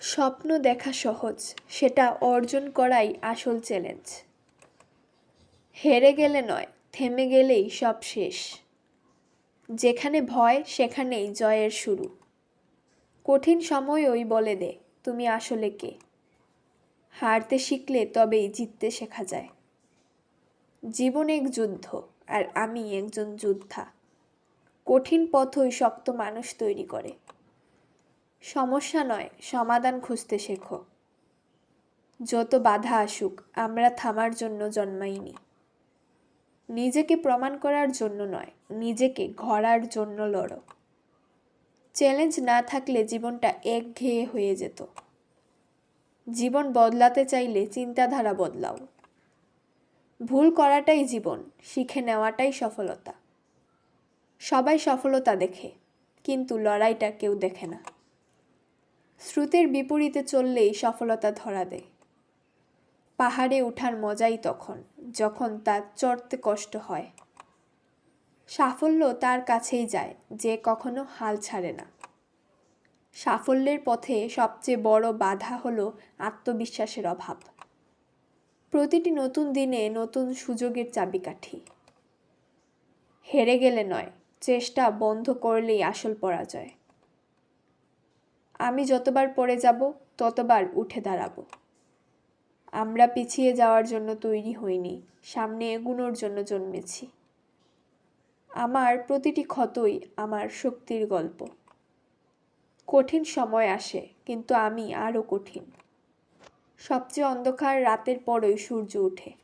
স্বপ্ন দেখা সহজ, সেটা অর্জন করাই আসল চ্যালেঞ্জ হেরে গেলে নয়, থেমে গেলেই সব শেষ। যেখানে ভয়, সেখানেই জয়ের শুরু। কঠিন সময় ওই বলে দে, তুমি আসলে কে? হারতে শিখলে তবেই জিততে শেখা যায়। জীবন এক যুদ্ধ, আর আমি একজন যোদ্ধা। কঠিন পথই শক্ত মানুষ তৈরি করে। সমস্যা নয়, সমাধান খুঁজতে শেখো। যত বাধা আসুক, আমরা থামার জন্য জন্মাইনি। নিজেকে প্রমাণ করার জন্য নয়, নিজেকে গড়ার জন্য লড়ো। চ্যালেঞ্জ না থাকলে জীবনটা একঘেয়ে হয়ে যেত। জীবন বদলাতে চাইলে চিন্তাধারা বদলাও। ভুল করাটাই জীবন, শিখে নেওয়াটাই সফলতা। সবাই সফলতা দেখে, কিন্তু লড়াইটা কেউ দেখে না। স্রোতের বিপরীতে চললেই সফলতা ধরা দেয়। পাহাড়ে ওঠার মজাই তখন, যখন তার চড়তে কষ্ট হয়। সাফল্য তার কাছেই যায়, যে কখনো হাল ছাড়ে না। সাফল্যের পথে সবচেয়ে বড় বাধা হলো আত্মবিশ্বাসের অভাব। প্রতিটি নতুন দিনে নতুন সুযোগের চাবিকাঠি। হেরে গেলে নয় চেষ্টা বন্ধ করলেই আসল পরাজয়। আমি যতবার পড়ে যাব, ততবার উঠে দাঁড়াবো। আমরা পিছিয়ে যাওয়ার জন্য তৈরি হইনি, সামনে এগুনোর জন্য জন্মেছি। আমার প্রতিটি ক্ষতই আমার শক্তির গল্প। কঠিন সময় আসে, কিন্তু আমি আরও কঠিন। সবচেয়ে অন্ধকার রাতের পরই সূর্য ওঠে।